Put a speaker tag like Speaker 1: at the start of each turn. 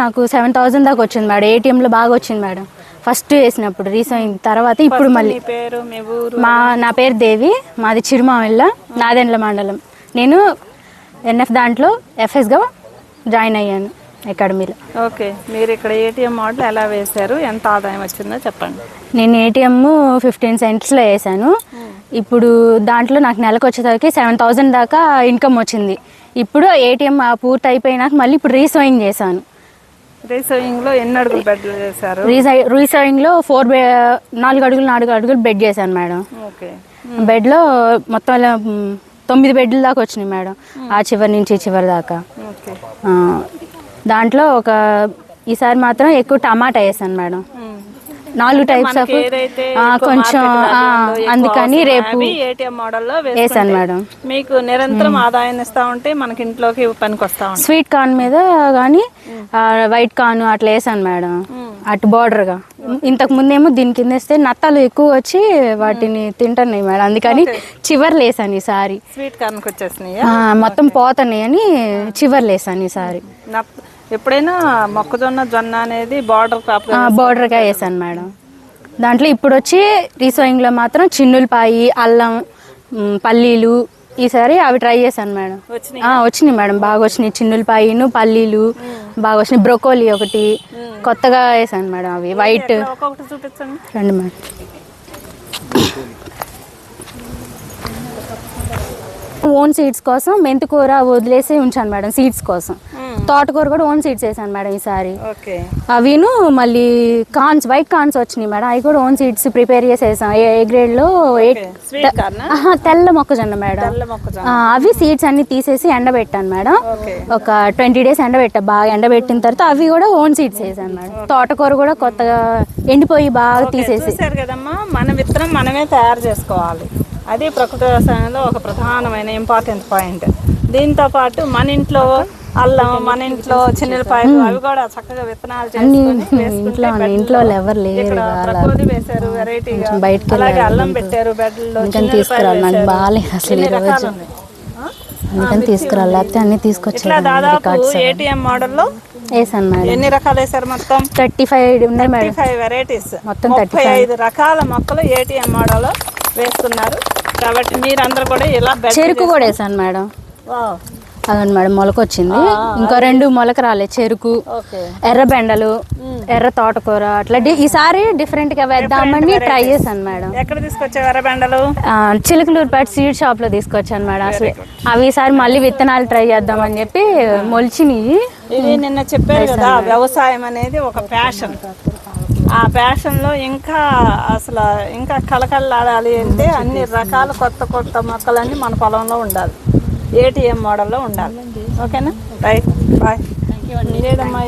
Speaker 1: నాకు seven thousand దాకా వచ్చింది మేడం. ఏటీఎంలో బాగా వచ్చింది మేడం. ఫస్ట్ వేసినప్పుడు రీసెంట్ తర్వాత ఇప్పుడు మళ్ళీ.
Speaker 2: మీ పేరు మీ
Speaker 1: నా పేరు దేవి మాది చిరుమావిళ్ళ నాదెండ్ల మండలం. నేను ఎన్ఎఫ్ దాంట్లో ఎఫ్ఎస్గా జాయిన్ అయ్యాను అకాడమీలో.
Speaker 2: ఓకే మీరు ఇక్కడ ఏటీఎం మోడల్ ఎలా వేశారు? ఎంత ఆదాయం వచ్చిందో చెప్పండి.
Speaker 1: నేను ఏటీఎం ఫిఫ్టీన్ సెంట్స్లో వేసాను ఇప్పుడు దాంట్లో నాకు నెలకు వచ్చేసరికి సెవెన్ థౌజండ్ దాకా ఇన్కమ్ వచ్చింది. ఇప్పుడు ఏటీఎం పూర్తి అయిపోయినాక మళ్ళీ ఇప్పుడు రీసోయింగ్ చేశాను.
Speaker 2: రీసోయింగ్లో ఎన్ని అడుగులు బెడ్లు చేశారు?
Speaker 1: రీసై రీసోయింగ్లో ఫోర్ బె నాలుగు అడుగులు నాలుగు అడుగులు బెడ్ చేశాను మేడం.
Speaker 2: ఓకే.
Speaker 1: బెడ్లో మొత్తం ఇలా, తొమ్మిది బెడ్ల దాకా వచ్చినాయి మేడం. ఆ చివరి నుంచి చివరి దాకా. దాంట్లో ఒక ఈసారి మాత్రం ఎక్కువ టమాటా వేసాను మేడం. నాలుగు టైప్స్ ఆఫ్ కొంచెం అందుకని రేపు
Speaker 2: ఏటీఎం మోడల్లో
Speaker 1: వేసాను మేడం.
Speaker 2: మీకు నిరంతరం ఆదాయాన్ని ఇస్తా ఉంటే మనకి ఇంట్లోకి పనికి వస్తా
Speaker 1: స్వీట్ కార్న్ మీద కానీ వైట్ కార్న్ అట్లా వేసాను మేడం. అటు బార్డర్గా ఇంతకు ముందేమో దీని కింద వేస్తే నత్తలు ఎక్కువ వచ్చి వాటిని తింటున్నాయి మేడం. అందుకని చివర్లు వేసాను ఈసారి.
Speaker 2: స్వీట్ కార్న్కి వచ్చేసినాయి?
Speaker 1: మొత్తం పోతున్నాయి అని చివర్లు వేసాను ఈసారి.
Speaker 2: ఎప్పుడైనా మొక్కజొన్న జొన్న అనేది బార్డర్ క్రాప్
Speaker 1: బార్డర్గా వేసాను మేడం. దాంట్లో ఇప్పుడు వచ్చి రీసోయింగ్లో మాత్రం చిన్నులపాయి అల్లం పల్లీలు ఈసారి అవి ట్రై చేశాను మేడం.
Speaker 2: వచ్చినాయి?
Speaker 1: మేడం. బాగా వచ్చినాయి. చిన్నులపాయిను పల్లీలు బాగా వచ్చినాయి. బ్రొకోలీ ఒకటి కొత్తగా వేసాను మేడం అవి. వైట్ రండి మేడం. ఓన్ సీడ్స్ కోసం మెంతికూర వదిలేసి ఉంచాను మేడం సీడ్స్ కోసం. తోటకూర కూడా ఓన్ సీడ్స్ వేసాను మేడం ఈసారి. అవిను మళ్ళీ కాన్స్ వైట్ కాన్స్ వచ్చినాయి మేడం. అవి కూడా ఓన్ సీడ్స్ ప్రిపేర్ చేసేసాం. ఏ ఏ
Speaker 2: కార్న్?
Speaker 1: ఆహా, తెల్ల మొక్కజొన్న మేడం. అవి సీడ్స్ అన్ని తీసేసి ఎండబెట్టాను మేడం. ఒక ట్వంటీ డేస్ ఎండబెట్టా బాగా ఎండబెట్టిన తర్వాత అవి కూడా ఓన్ సీడ్స్ వేసాను మేడం. తోటకూర కూడా కొత్తగా ఎండిపోయి బాగా తీసేసి.
Speaker 2: కదమ్మా మన విత్తనం మనమే తయారు చేసుకోవాలి. అది ప్రకృతి వ్యవసాయంలో ఒక ప్రధానమైన ఇంపార్టెంట్ పాయింట్. దీంతో పాటు మన ఇంట్లో అల్లం మన ఇంట్లో చిన్నపాయలు అవి కూడా చక్కగా విత్తనాలు
Speaker 1: ఇంట్లో ఇంట్లో ఎవరు లేరు
Speaker 2: ప్రకృతి వేశారు వెరైటీగా
Speaker 1: బయటికి
Speaker 2: అలాగే అల్లం పెట్టారు
Speaker 1: అందుకని తీసుకురాలి నాకు బాగాలేదు అసలు
Speaker 2: ఎన్ని
Speaker 1: ఈ
Speaker 2: రకాలు
Speaker 1: రోజు
Speaker 2: ఉన్నాయి? ఆ?
Speaker 1: అందుకని తీసుకురాలి లేకపోతే అన్ని
Speaker 2: ఇట్లా
Speaker 1: తీసుకొచ్చాను
Speaker 2: దాదాపు ఏటీఎం మోడల్లో
Speaker 1: వేసాను మేడం.
Speaker 2: ఎన్ని రకాలు వేశారు మొత్తం?
Speaker 1: థర్టీ ఫైవ్ ఉన్నాయి మేడం.
Speaker 2: ఫైవ్ వెరైటీస్
Speaker 1: మొత్తం
Speaker 2: ఐదు రకాల మొక్కలు ఏటీఎం మోడల్లో వేస్తున్నారు. కాబట్టి మీరందరూ కూడా ఇలా
Speaker 1: చెరుకు కూడా వేసాను మేడం. అదండి మేడం మొలక వచ్చింది ఇంకో రెండు మొలక రాలేదు చెరుకు ఎర్ర బెండలు ఎర్ర తోటకూర అట్లా ఈసారి డిఫరెంట్గా వేద్దామని ట్రై చేశాను మేడం.
Speaker 2: ఎక్కడ తీసుకొచ్చావు ఎర్రబెండలు
Speaker 1: ఆ, చిలుకలూరుపేట సీడ్ షాప్లో తీసుకొచ్చాను మేడం. అసలు అవి ఈసారి మళ్ళీ విత్తనాలు ట్రై చేద్దామని చెప్పి మొలిచినాయి.
Speaker 2: నిన్న చెప్పారు కదా వ్యవసాయం అనేది ఒక ప్యాషన్ ఆ ప్యాషన్లో ఇంకా అసలు ఇంకా కలకలలాడాలి అంటే అన్ని రకాల కొత్త కొత్త మొక్కలన్నీ మన పొలంలో ఉండాలి. ఏటీఎం మోడల్లో ఉండాలి. ఓకేనా రైట్ బాయ్ లేదమ్మా